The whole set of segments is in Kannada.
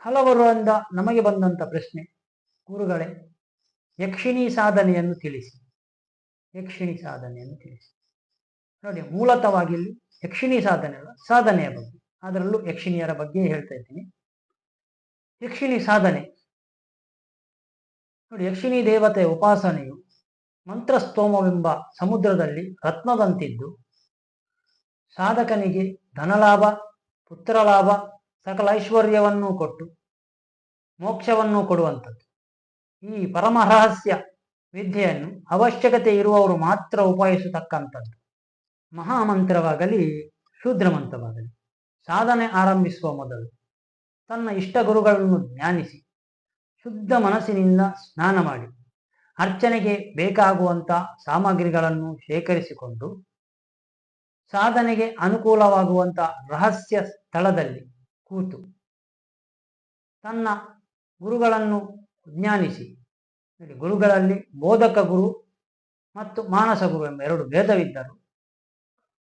ಹಲವರಿಂದ ನಮಗೆ ಬಂದಂಥ ಪ್ರಶ್ನೆ. ಗುರುಗಳೇ, ಯಕ್ಷಿಣಿ ಸಾಧನೆಯನ್ನು ತಿಳಿಸಿ. ಯಕ್ಷಿಣಿ ಸಾಧನೆಯನ್ನು ತಿಳಿಸಿ. ನೋಡಿ ಮೂಲತವಾಗಿ ಇಲ್ಲಿ ಯಕ್ಷಿಣಿ ಸಾಧನೆ ಅಲ್ಲ, ಸಾಧನೆಯ ಬಗ್ಗೆ. ಅದರಲ್ಲೂ ಯಕ್ಷಿಣಿಯರ ಬಗ್ಗೆ ಹೇಳ್ತಾ ಇದ್ದೀನಿ. ಯಕ್ಷಿಣಿ ಸಾಧನೆ. ನೋಡಿ, ಯಕ್ಷಿಣಿ ದೇವತೆಯ ಉಪಾಸನೆಯು ಮಂತ್ರಸ್ತೋಮವೆಂಬ ಸಮುದ್ರದಲ್ಲಿ ರತ್ನದಂತಿದ್ದು. ಸಾಧಕನಿಗೆ ಧನಲಾಭ, ಪುತ್ರಲಾಭ ಸಕಲ ಐಶ್ವರ್ಯವನ್ನು ಕೊಟ್ಟು, ಮೋಕ್ಷವನ್ನು ಕೊಡುವಂಥದ್ದು. ಈ ಪರಮ ರಹಸ್ಯ ವಿದ್ಯೆಯನ್ನು ಅವಶ್ಯಕತೆ ಇರುವವರು ಮಾತ್ರ ಉಪಾಯಿಸತಕ್ಕಂಥದ್ದು. ಮಹಾಮಂತ್ರವಾಗಲಿ ಶೂದ್ರ ಮಂತ್ರವಾಗಲಿ ಸಾಧನೆ ಆರಂಭಿಸುವ ಮೊದಲು ತನ್ನ ಇಷ್ಟ ಗುರುಗಳನ್ನು ಜ್ಞಾನಿಸಿ ಶುದ್ಧ ಮನಸ್ಸಿನಿಂದ ಸ್ನಾನ ಮಾಡಿ, ಅರ್ಚನೆಗೆ ಬೇಕಾಗುವಂಥ ಸಾಮಗ್ರಿಗಳನ್ನು ಶೇಖರಿಸಿಕೊಂಡು, ಸಾಧನೆಗೆ ಅನುಕೂಲವಾಗುವಂಥ ರಹಸ್ಯ ಸ್ಥಳದಲ್ಲಿ ಕೂತು. ತನ್ನ ಗುರುಗಳನ್ನು ಜ್ಞಾನಿಸಿ. ಗುರುಗಳಲ್ಲಿ ಬೋಧಕ ಗುರು ಮತ್ತು ಮಾನಸ ಗುರು ಎಂಬ ಎರಡು ಭೇದವಿದ್ದರು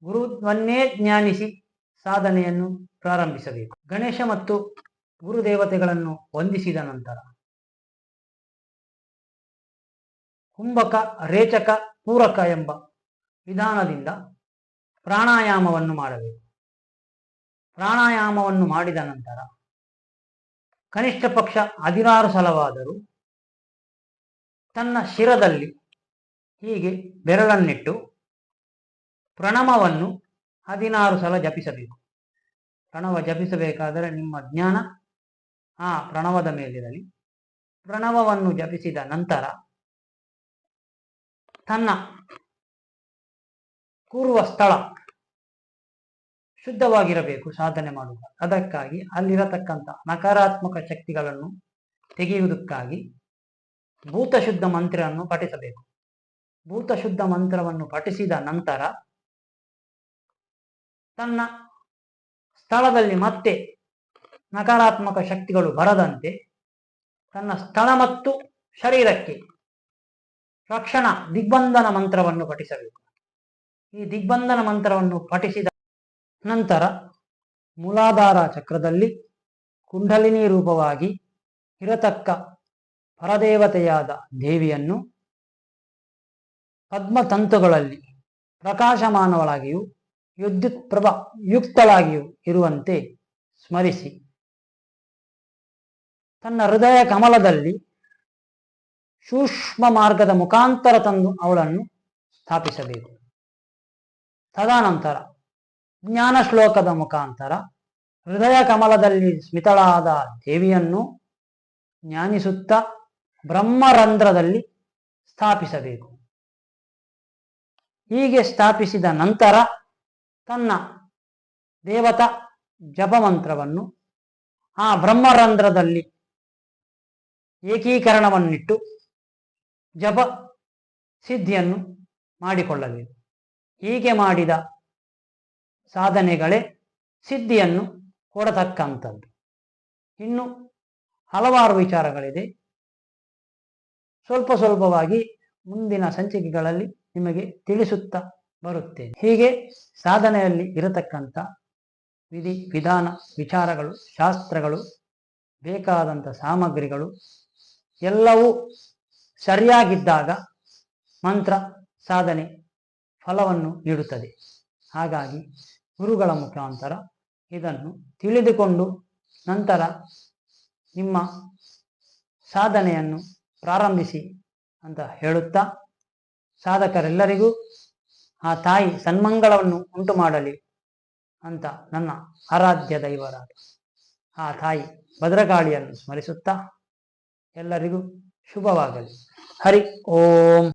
ಗುರುವನ್ನೇ ಜ್ಞಾನಿಸಿ ಸಾಧನೆಯನ್ನು ಪ್ರಾರಂಭಿಸಬೇಕು. ಗಣೇಶ ಮತ್ತು ಗುರುದೇವತೆಗಳನ್ನು ವಂದಿಸಿದ ನಂತರ ಕುಂಭಕ, ರೇಚಕ, ಪೂರಕ ಎಂಬ ವಿಧಾನದಿಂದ ಪ್ರಾಣಾಯಾಮವನ್ನು ಮಾಡಬೇಕು. ಪ್ರಾಣಾಯಾಮವನ್ನು ಮಾಡಿದ ನಂತರ ಕನಿಷ್ಠ ಪಕ್ಷ ಹದಿನಾರು ಸಲವಾದರೂ ತನ್ನ ಶಿರದಲ್ಲಿ ಹೀಗೆ ಬೆರಳನ್ನಿಟ್ಟು ಪ್ರಣವವನ್ನು ಹದಿನಾರು ಸಲ ಜಪಿಸಬೇಕು. ಪ್ರಣವ ಜಪಿಸಬೇಕಾದರೆ ನಿಮ್ಮ ಜ್ಞಾನ ಆ ಪ್ರಣವದ ಮೇಲಿರಲಿ. ಪ್ರಣವವನ್ನು ಜಪಿಸಿದ ನಂತರ ತನ್ನ ಕೂರುವ ಸ್ಥಳ ಶುದ್ಧವಾಗಿರಬೇಕು ಸಾಧನೆ ಮಾಡುವ ಅದಕ್ಕಾಗಿ ಅಲ್ಲಿರತಕ್ಕಂಥ ನಕಾರಾತ್ಮಕ ಶಕ್ತಿಗಳನ್ನು ತೆಗೆಯುವುದಕ್ಕಾಗಿ ಭೂತಶುದ್ಧ ಮಂತ್ರವನ್ನು ಪಠಿಸಬೇಕು. ಭೂತಶುದ್ಧ ಮಂತ್ರವನ್ನು ಪಠಿಸಿದ ನಂತರ ತನ್ನ ಸ್ಥಳದಲ್ಲಿ ಮತ್ತೆ ನಕಾರಾತ್ಮಕ ಶಕ್ತಿಗಳು ಬರದಂತೆ ತನ್ನ ಸ್ಥಳ ಮತ್ತು ಶರೀರಕ್ಕೆ ರಕ್ಷಣ ದಿಗ್ಬಂಧನ ಮಂತ್ರವನ್ನು ಪಠಿಸಬೇಕು. ಈ ದಿಗ್ಬಂಧನ ಮಂತ್ರವನ್ನು ಪಠಿಸಿದ ನಂತರ ಮೂಲಾಧಾರ ಚಕ್ರದಲ್ಲಿ ಕುಂಡಲಿನಿ ರೂಪವಾಗಿ ಇರತಕ್ಕ ಪರದೇವತೆಯಾದ ದೇವಿಯನ್ನು ಪದ್ಮತಂತುಗಳಲ್ಲಿ ಪ್ರಕಾಶಮಾನವಳಾಗಿಯೂ ವಿದ್ಯುತ್ ಪ್ರಭ ಯುಕ್ತಳಾಗಿಯೂ ಇರುವಂತೆ ಸ್ಮರಿಸಿ. ತನ್ನ ಹೃದಯ ಕಮಲದಲ್ಲಿ ಸೂಕ್ಷ್ಮ ಮಾರ್ಗದ ಮುಖಾಂತರ ತಂದು ಅವಳನ್ನು ಸ್ಥಾಪಿಸಬೇಕು. ತದನಂತರ ಜ್ಞಾನ ಶ್ಲೋಕದ ಮುಖಾಂತರ ಹೃದಯ ಕಮಲದಲ್ಲಿ ಸ್ಮಿತಳಾದ ದೇವಿಯನ್ನು ಜ್ಞಾನಿಸುತ್ತ ಬ್ರಹ್ಮರಂಧ್ರದಲ್ಲಿ ಸ್ಥಾಪಿಸಬೇಕು. ಹೀಗೆ ಸ್ಥಾಪಿಸಿದ ನಂತರ ತನ್ನ ದೇವತಾ ಜಪಮಂತ್ರವನ್ನು ಆ ಬ್ರಹ್ಮರಂಧ್ರದಲ್ಲಿ ಏಕೀಕರಣವನ್ನಿಟ್ಟು ಜಪ ಸಿದ್ಧಿಯನ್ನು ಮಾಡಿಕೊಳ್ಳಬೇಕು. ಹೀಗೆ ಮಾಡಿದ ಸಾಧನೆಗಳೇ ಸಿದ್ಧಿಯನ್ನು ಕೊಡತಕ್ಕಂಥದ್ದು. ಇನ್ನು ಹಲವಾರು ವಿಚಾರಗಳಿದೆ. ಸ್ವಲ್ಪ ಸ್ವಲ್ಪವಾಗಿ ಮುಂದಿನ ಸಂಚಿಕೆಗಳಲ್ಲಿ ನಿಮಗೆ ತಿಳಿಸುತ್ತಾ ಬರುತ್ತೇನೆ. ಹೀಗೆ ಸಾಧನೆಯಲ್ಲಿ ಇರತಕ್ಕಂಥ ವಿಧಿ, ವಿಧಾನ, ವಿಚಾರಗಳು, ಶಾಸ್ತ್ರಗಳು, ಬೇಕಾದಂಥ ಸಾಮಗ್ರಿಗಳು ಎಲ್ಲವೂ ಸರಿಯಾಗಿದ್ದಾಗ ಮಂತ್ರ ಸಾಧನೆ ಫಲವನ್ನು ನೀಡುತ್ತದೆ. ಹಾಗಾಗಿ ಗುರುಗಳ ಮುಖಾಂತರ ಇದನ್ನು ತಿಳಿದುಕೊಂಡು ನಂತರ ನಿಮ್ಮ ಸಾಧನೆಯನ್ನು ಪ್ರಾರಂಭಿಸಿ ಅಂತ ಹೇಳುತ್ತಾ ಸಾಧಕರೆಲ್ಲರಿಗೂ ಆ ತಾಯಿ ಸನ್ಮಂಗಳವನ್ನು ಉಂಟು ಮಾಡಲಿ ಅಂತ ನನ್ನ ಆರಾಧ್ಯ ದೈವರಾದ ಆ ತಾಯಿ ಭದ್ರಕಾಳಿಯನ್ನು ಸ್ಮರಿಸುತ್ತಾ ಎಲ್ಲರಿಗೂ ಶುಭವಾಗಲಿ. ಹರಿ ಓಂ.